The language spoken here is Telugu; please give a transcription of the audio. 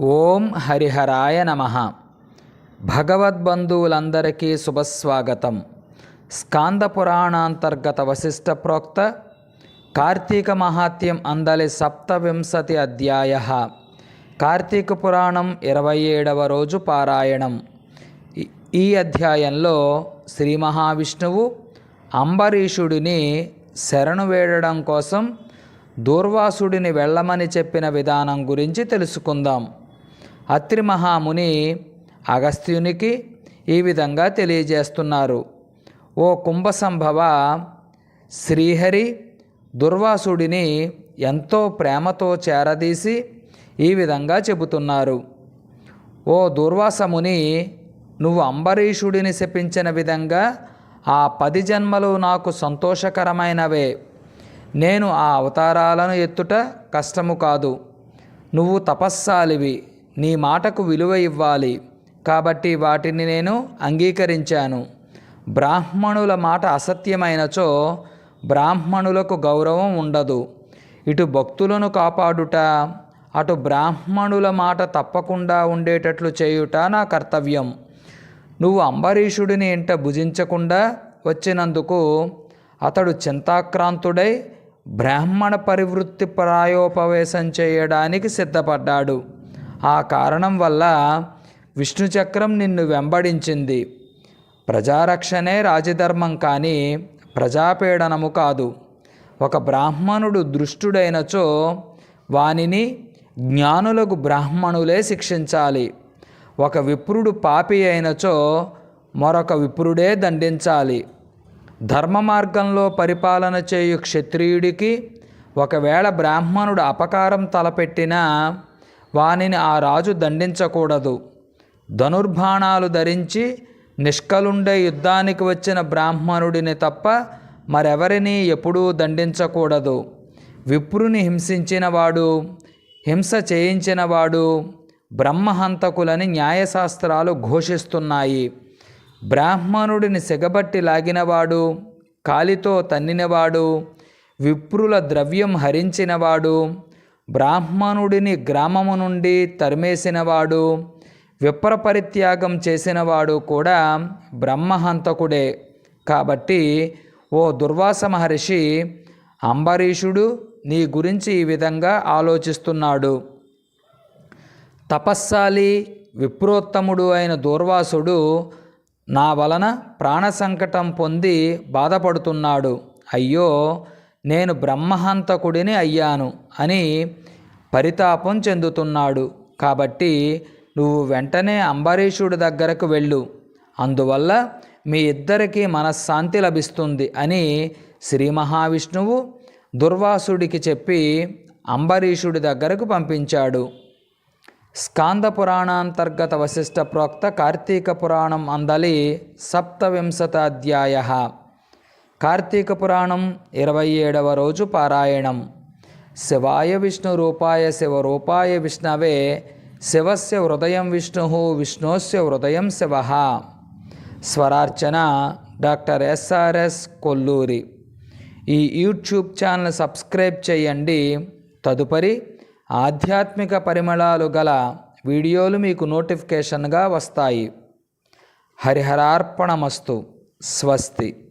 ఓం హరిహరాయ నమ. భగవద్బంధువులందరికీ శుభస్వాగతం. స్కాంద పురాణాంతర్గత వశిష్ట ప్రోక్త కార్తీక మహాత్యం అందలి సప్తవింశతి అధ్యాయ. కార్తీక పురాణం ఇరవై ఏడవ రోజు పారాయణం. ఈ- ఈ అధ్యాయంలో శ్రీ మహావిష్ణువు అంబరీషుడిని శరణు వేడడం కోసం దూర్వాసుడిని వెళ్ళమని చెప్పిన విధానం గురించి తెలుసుకుందాం. అత్రి మహాముని అగస్త్యునికి ఈ విధంగా తెలియజేస్తున్నారు. ఓ కుంభసంభవ శ్రీహరి దుర్వాసుడిని ఎంతో ప్రేమతో చేరదీసి ఈ విధంగా చెబుతున్నారు. ఓ దుర్వాసముని నువ్వు అంబరీషుడిని శపించిన విధంగా ఆ పది జన్మలు నాకు సంతోషకరమైనవే. నేను ఆ అవతారాలను ఎత్తుట కష్టము కాదు. నువ్వు తపస్సాలివి. నీ మాటకు విలువ ఇవ్వాలి. కాబట్టి వాటిని నేను అంగీకరించాను. బ్రాహ్మణుల మాట అసత్యమైనచో బ్రాహ్మణులకు గౌరవం ఉండదు. ఇటు భక్తులను కాపాడుట అటు బ్రాహ్మణుల మాట తప్పకుండా ఉండేటట్లు చేయుట నా కర్తవ్యం. నువ్వు అంబరీషుడిని ఇంట భుజించకుండా వచ్చినందుకు అతడు చింతాక్రాంతుడై బ్రాహ్మణ పరివృత్తి ప్రాయోపవేశం చేయడానికి సిద్ధపడ్డాడు. ఆ కారణం వల్ల విష్ణుచక్రం నిన్ను వెంబడించింది. ప్రజారక్షణే రాజధర్మం కానీ ప్రజాపీడనము కాదు. ఒక బ్రాహ్మణుడు దృష్టుడైనచో వానిని జ్ఞానులకు బ్రాహ్మణులే శిక్షించాలి. ఒక విప్రుడు పాపి అయినచో మరొక విప్రుడే దండించాలి. ధర్మ మార్గంలో పరిపాలన చేయు క్షత్రియుడికి ఒకవేళ బ్రాహ్మణుడు అపకారం తలపెట్టినా వానిని ఆ రాజు దండించకూడదు. ధనుర్బాణాలు ధరించి నిష్కలుండే యుద్ధానికి వచ్చిన బ్రాహ్మణుడిని తప్ప మరెవరిని ఎప్పుడూ దండించకూడదు. విప్రుని హింసించినవాడు హింస చేయించినవాడు బ్రహ్మహంతకులని న్యాయశాస్త్రాలు ఘోషిస్తున్నాయి. బ్రాహ్మణుడిని సెగబట్టి లాగినవాడు కాలితో తన్నినవాడు విప్రుల ద్రవ్యం హరించినవాడు బ్రాహ్మణుడిని గ్రామము నుండి తరిమేసినవాడు విప్ర పరిత్యాగం చేసినవాడు కూడా బ్రహ్మహంతకుడే. కాబట్టి ఓ దుర్వాస మహర్షి అంబరీషుడు నీ గురించి ఈ విధంగా ఆలోచిస్తున్నాడు. తపస్సాలి విప్రోత్తముడు అయిన దూర్వాసుడు నా వలన ప్రాణ సంకటం పొంది బాధపడుతున్నాడు. అయ్యో నేను బ్రహ్మహంతకుడిని అయ్యాను అని పరితాపం చెందుతున్నాడు. కాబట్టి నువ్వు వెంటనే అంబరీషుడి దగ్గరకు వెళ్ళు. అందువల్ల మీ ఇద్దరికీ మనశ్శాంతి లభిస్తుంది అని శ్రీ మహావిష్ణువు దుర్వాసుడికి చెప్పి అంబరీషుడి దగ్గరకు పంపించాడు. స్కాంద పురాణాంతర్గత వశిష్ట ప్రోక్త కార్తీక పురాణం అందలి సప్తవింశతాధ్యాయ. కార్తీక పురాణం ఇరవై ఏడవ రోజు పారాయణం. శివాయ విష్ణు రూపాయ శివరూపాయ విష్ణవే శివస్య హృదయం విష్ణు విష్ణోస్య హృదయం Shiva. Swararchana doctor SRS Kolluri. ఈ యూట్యూబ్ ఛానల్ సబ్స్క్రైబ్ చేయండి. తదుపరి ఆధ్యాత్మిక పరిమళాలు గల వీడియోలు మీకు నోటిఫికేషన్గా వస్తాయి. హరిహరార్పణమస్తు. స్వస్తి.